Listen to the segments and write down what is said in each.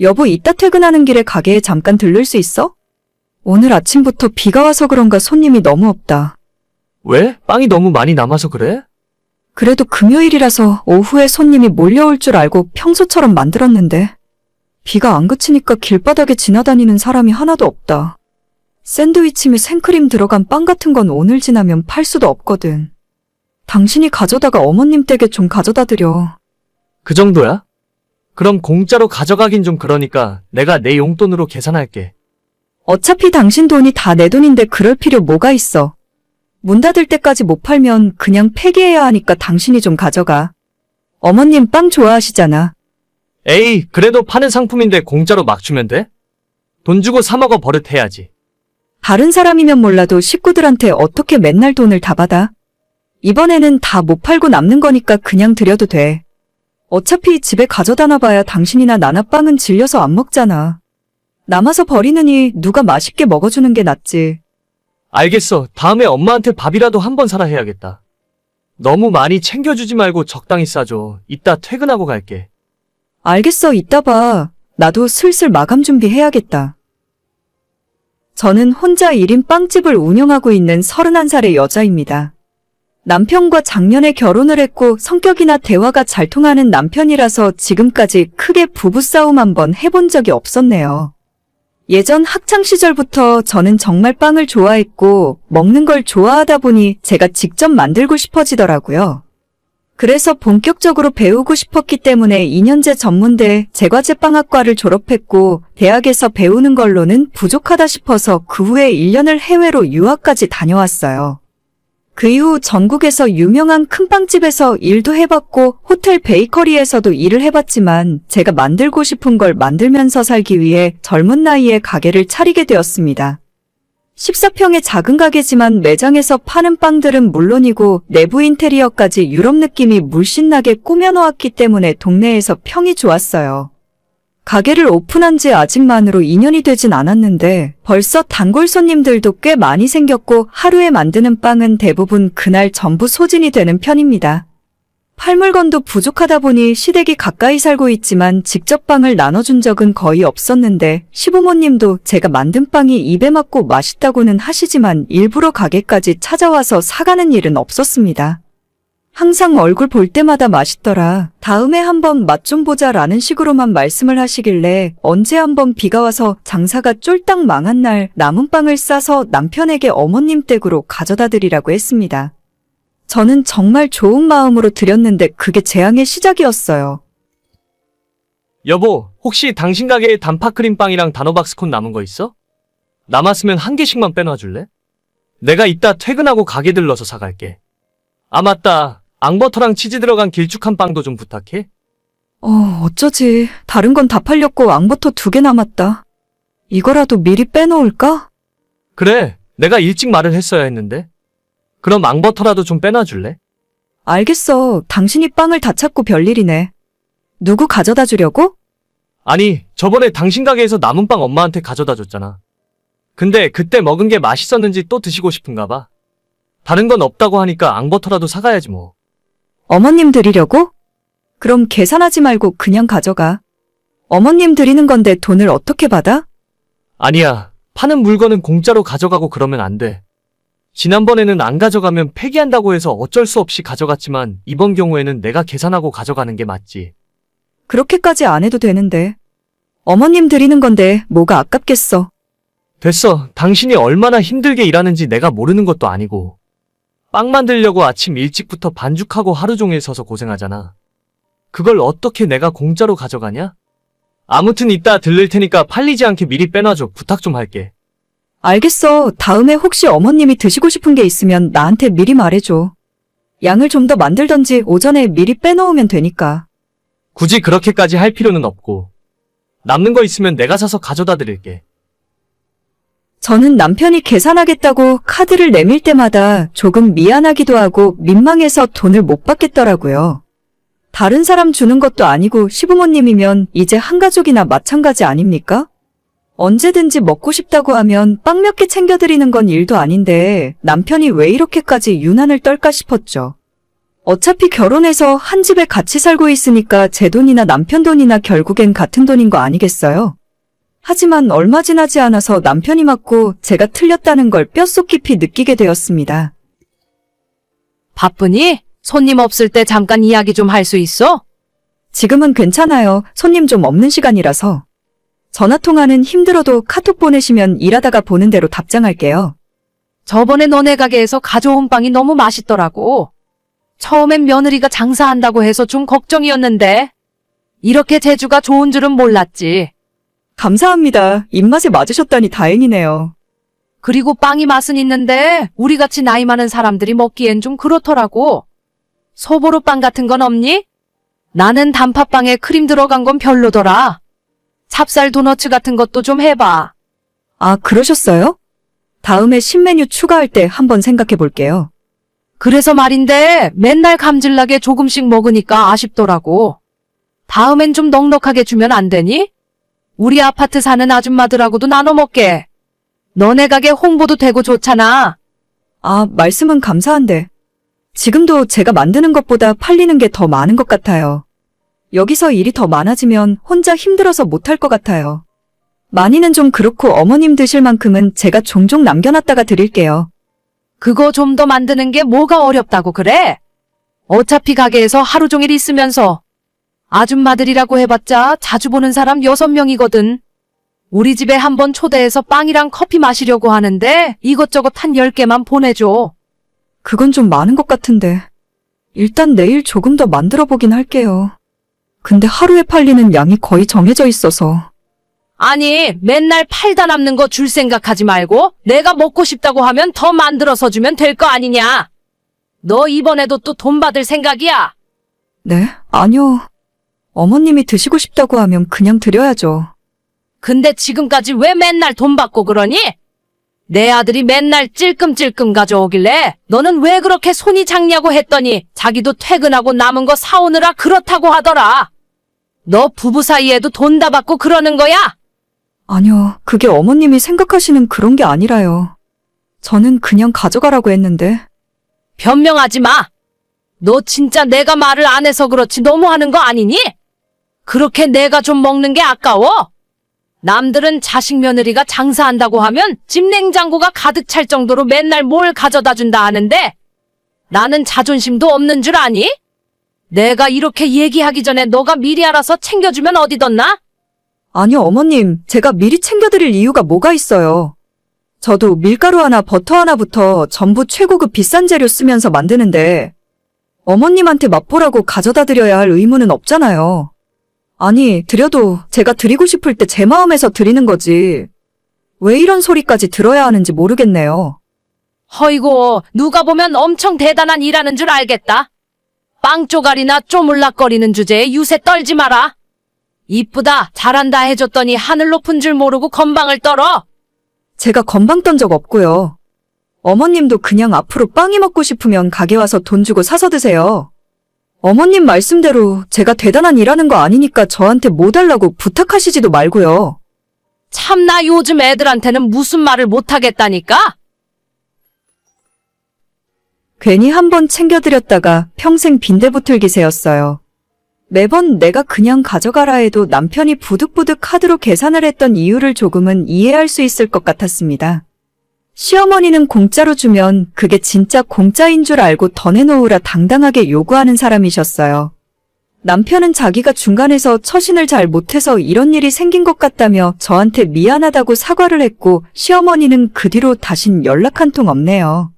여보, 이따 퇴근하는 길에 가게에 잠깐 들를 수 있어? 오늘 아침부터 비가 와서 그런가 손님이 너무 없다. 왜? 빵이 너무 많이 남아서 그래? 그래도 금요일이라서 오후에 손님이 몰려올 줄 알고 평소처럼 만들었는데 비가 안 그치니까 길바닥에 지나다니는 사람이 하나도 없다. 샌드위치 및 생크림 들어간 빵 같은 건 오늘 지나면 팔 수도 없거든. 당신이 가져다가 어머님 댁에 좀 가져다 드려. 그 정도야? 그럼 공짜로 가져가긴 좀 그러니까 내가 내 용돈으로 계산할게. 어차피 당신 돈이 다 내 돈인데 그럴 필요 뭐가 있어. 문 닫을 때까지 못 팔면 그냥 폐기해야 하니까 당신이 좀 가져가. 어머님 빵 좋아하시잖아. 에이, 그래도 파는 상품인데 공짜로 막 주면 돼? 돈 주고 사 먹어 버릇해야지. 다른 사람이면 몰라도 식구들한테 어떻게 맨날 돈을 다 받아? 이번에는 다 못 팔고 남는 거니까 그냥 드려도 돼. 어차피 집에 가져다 놔봐야 당신이나 나나 빵은 질려서 안 먹잖아. 남아서 버리느니 누가 맛있게 먹어주는 게 낫지. 알겠어. 다음에 엄마한테 밥이라도 한 번 사라 해야겠다. 너무 많이 챙겨주지 말고 적당히 싸줘. 이따 퇴근하고 갈게. 알겠어, 이따 봐. 나도 슬슬 마감 준비해야겠다. 저는 혼자 1인 빵집을 운영하고 있는 31살의 여자입니다. 남편과 작년에 결혼을 했고 성격이나 대화가 잘 통하는 남편이라서 지금까지 크게 부부싸움 한번 해본 적이 없었네요. 예전 학창 시절부터 저는 정말 빵을 좋아했고 먹는 걸 좋아하다 보니 제가 직접 만들고 싶어지더라고요. 그래서 본격적으로 배우고 싶었기 때문에 2년제 전문대 제과제빵학과를 졸업했고 대학에서 배우는 걸로는 부족하다 싶어서 그 후에 1년을 해외로 유학까지 다녀왔어요. 그 이후 전국에서 유명한 큰 빵집에서 일도 해봤고 호텔 베이커리에서도 일을 해봤지만 제가 만들고 싶은 걸 만들면서 살기 위해 젊은 나이에 가게를 차리게 되었습니다. 14평의 작은 가게지만 매장에서 파는 빵들은 물론이고 내부 인테리어까지 유럽 느낌이 물씬 나게 꾸며놓았기 때문에 동네에서 평이 좋았어요. 가게를 오픈한 지 아직 만으로 2년이 되진 않았는데 벌써 단골 손님들도 꽤 많이 생겼고 하루에 만드는 빵은 대부분 그날 전부 소진이 되는 편입니다. 팔 물건도 부족하다 보니 시댁이 가까이 살고 있지만 직접 빵을 나눠준 적은 거의 없었는데 시부모님도 제가 만든 빵이 입에 맞고 맛있다고는 하시지만 일부러 가게까지 찾아와서 사가는 일은 없었습니다. 항상 얼굴 볼 때마다 맛있더라. 다음에 한번 맛 좀 보자 라는 식으로만 말씀을 하시길래 언제 한번 비가 와서 장사가 쫄딱 망한 날 남은 빵을 싸서 남편에게 어머님 댁으로 가져다 드리라고 했습니다. 저는 정말 좋은 마음으로 드렸는데 그게 재앙의 시작이었어요. 여보, 혹시 당신 가게에 단팥크림빵이랑 단호박스콘 남은 거 있어? 남았으면 한 개씩만 빼놔줄래? 내가 이따 퇴근하고 가게 들러서 사갈게. 아, 맞다. 앙버터랑 치즈 들어간 길쭉한 빵도 좀 부탁해. 어, 어쩌지. 다른 건 다 팔렸고 앙버터 두 개 남았다. 이거라도 미리 빼놓을까? 그래, 내가 일찍 말을 했어야 했는데. 그럼 앙버터라도 좀 빼놔줄래? 알겠어. 당신이 빵을 다 찾고 별일이네. 누구 가져다 주려고? 아니, 저번에 당신 가게에서 남은 빵 엄마한테 가져다 줬잖아. 근데 그때 먹은 게 맛있었는지 또 드시고 싶은가 봐. 다른 건 없다고 하니까 앙버터라도 사가야지 뭐. 어머님 드리려고? 그럼 계산하지 말고 그냥 가져가. 어머님 드리는 건데 돈을 어떻게 받아? 아니야, 파는 물건은 공짜로 가져가고 그러면 안 돼. 지난번에는 안 가져가면 폐기한다고 해서 어쩔 수 없이 가져갔지만 이번 경우에는 내가 계산하고 가져가는 게 맞지. 그렇게까지 안 해도 되는데. 어머님 드리는 건데 뭐가 아깝겠어. 됐어. 당신이 얼마나 힘들게 일하는지 내가 모르는 것도 아니고. 빵 만들려고 아침 일찍부터 반죽하고 하루 종일 서서 고생하잖아. 그걸 어떻게 내가 공짜로 가져가냐? 아무튼 이따 들릴 테니까 팔리지 않게 미리 빼놔줘. 부탁 좀 할게. 알겠어. 다음에 혹시 어머님이 드시고 싶은 게 있으면 나한테 미리 말해줘. 양을 좀 더 만들던지 오전에 미리 빼놓으면 되니까. 굳이 그렇게까지 할 필요는 없고. 남는 거 있으면 내가 사서 가져다 드릴게. 저는 남편이 계산하겠다고 카드를 내밀 때마다 조금 미안하기도 하고 민망해서 돈을 못 받겠더라고요. 다른 사람 주는 것도 아니고 시부모님이면 이제 한 가족이나 마찬가지 아닙니까? 언제든지 먹고 싶다고 하면 빵 몇 개 챙겨드리는 건 일도 아닌데 남편이 왜 이렇게까지 유난을 떨까 싶었죠. 어차피 결혼해서 한 집에 같이 살고 있으니까 제 돈이나 남편 돈이나 결국엔 같은 돈인 거 아니겠어요? 하지만 얼마 지나지 않아서 남편이 맞고 제가 틀렸다는 걸 뼛속 깊이 느끼게 되었습니다. 바쁘니? 손님 없을 때 잠깐 이야기 좀 할 수 있어? 지금은 괜찮아요. 손님 좀 없는 시간이라서. 전화 통화는 힘들어도 카톡 보내시면 일하다가 보는 대로 답장할게요. 저번에 너네 가게에서 가져온 빵이 너무 맛있더라고. 처음엔 며느리가 장사한다고 해서 좀 걱정이었는데, 이렇게 재주가 좋은 줄은 몰랐지. 감사합니다. 입맛에 맞으셨다니 다행이네요. 그리고 빵이 맛은 있는데, 우리같이 나이 많은 사람들이 먹기엔 좀 그렇더라고. 소보로 빵 같은 건 없니? 나는 단팥빵에 크림 들어간 건 별로더라. 찹쌀 도너츠 같은 것도 좀 해봐. 아, 그러셨어요? 다음에 신메뉴 추가할 때 한번 생각해 볼게요. 그래서 말인데 맨날 감질나게 조금씩 먹으니까 아쉽더라고. 다음엔 좀 넉넉하게 주면 안 되니? 우리 아파트 사는 아줌마들하고도 나눠 먹게. 너네 가게 홍보도 되고 좋잖아. 아, 말씀은 감사한데. 지금도 제가 만드는 것보다 팔리는 게 더 많은 것 같아요. 여기서 일이 더 많아지면 혼자 힘들어서 못할 것 같아요. 많이는 좀 그렇고 어머님 드실 만큼은 제가 종종 남겨놨다가 드릴게요. 그거 좀 더 만드는 게 뭐가 어렵다고 그래? 어차피 가게에서 하루 종일 있으면서 아줌마들이라고 해봤자 자주 보는 사람 여섯 명이거든. 우리 집에 한번 초대해서 빵이랑 커피 마시려고 하는데 이것저것 한 10개만 보내줘. 그건 좀 많은 것 같은데. 일단 내일 조금 더 만들어 보긴 할게요. 근데 하루에 팔리는 양이 거의 정해져 있어서. 아니, 맨날 팔다 남는 거 줄 생각하지 말고 내가 먹고 싶다고 하면 더 만들어서 주면 될 거 아니냐? 너 이번에도 또 돈 받을 생각이야? 네? 아니요. 어머님이 드시고 싶다고 하면 그냥 드려야죠. 근데 지금까지 왜 맨날 돈 받고 그러니? 내 아들이 맨날 찔끔찔끔 가져오길래 너는 왜 그렇게 손이 작냐고 했더니 자기도 퇴근하고 남은 거 사오느라 그렇다고 하더라. 너 부부 사이에도 돈 다 받고 그러는 거야? 아니요. 그게 어머님이 생각하시는 그런 게 아니라요. 저는 그냥 가져가라고 했는데. 변명하지 마. 너 진짜 내가 말을 안 해서 그렇지 너무하는 거 아니니? 그렇게 내가 좀 먹는 게 아까워? 남들은 자식 며느리가 장사한다고 하면 집 냉장고가 가득 찰 정도로 맨날 뭘 가져다 준다 하는데 나는 자존심도 없는 줄 아니? 내가 이렇게 얘기하기 전에 너가 미리 알아서 챙겨주면 어디뒀나? 아니요, 어머님. 제가 미리 챙겨드릴 이유가 뭐가 있어요. 저도 밀가루 하나, 버터 하나부터 전부 최고급 비싼 재료 쓰면서 만드는데, 어머님한테 맛보라고 가져다 드려야 할 의무는 없잖아요. 아니, 드려도 제가 드리고 싶을 때 제 마음에서 드리는 거지. 왜 이런 소리까지 들어야 하는지 모르겠네요. 허이고, 누가 보면 엄청 대단한 일하는 줄 알겠다. 빵 쪼가리나 쪼물락거리는 주제에 유세 떨지 마라. 이쁘다, 잘한다 해줬더니 하늘 높은 줄 모르고 건방을 떨어. 제가 건방 떤 적 없고요. 어머님도 그냥 앞으로 빵이 먹고 싶으면 가게 와서 돈 주고 사서 드세요. 어머님 말씀대로 제가 대단한 일하는 거 아니니까 저한테 뭐 달라고 부탁하시지도 말고요. 참나 요즘 애들한테는 무슨 말을 못하겠다니까? 괜히 한 번 챙겨드렸다가 평생 빈대붙을 기세였어요. 매번 내가 그냥 가져가라 해도 남편이 부득부득 카드로 계산을 했던 이유를 조금은 이해할 수 있을 것 같았습니다. 시어머니는 공짜로 주면 그게 진짜 공짜인 줄 알고 더 내놓으라 당당하게 요구하는 사람이셨어요. 남편은 자기가 중간에서 처신을 잘 못해서 이런 일이 생긴 것 같다며 저한테 미안하다고 사과를 했고 시어머니는 그 뒤로 다신 연락 한 통 없네요.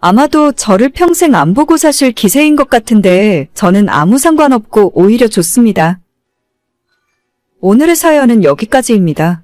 아마도 저를 평생 안 보고 사실 기세인 것 같은데 저는 아무 상관없고 오히려 좋습니다. 오늘의 사연은 여기까지입니다.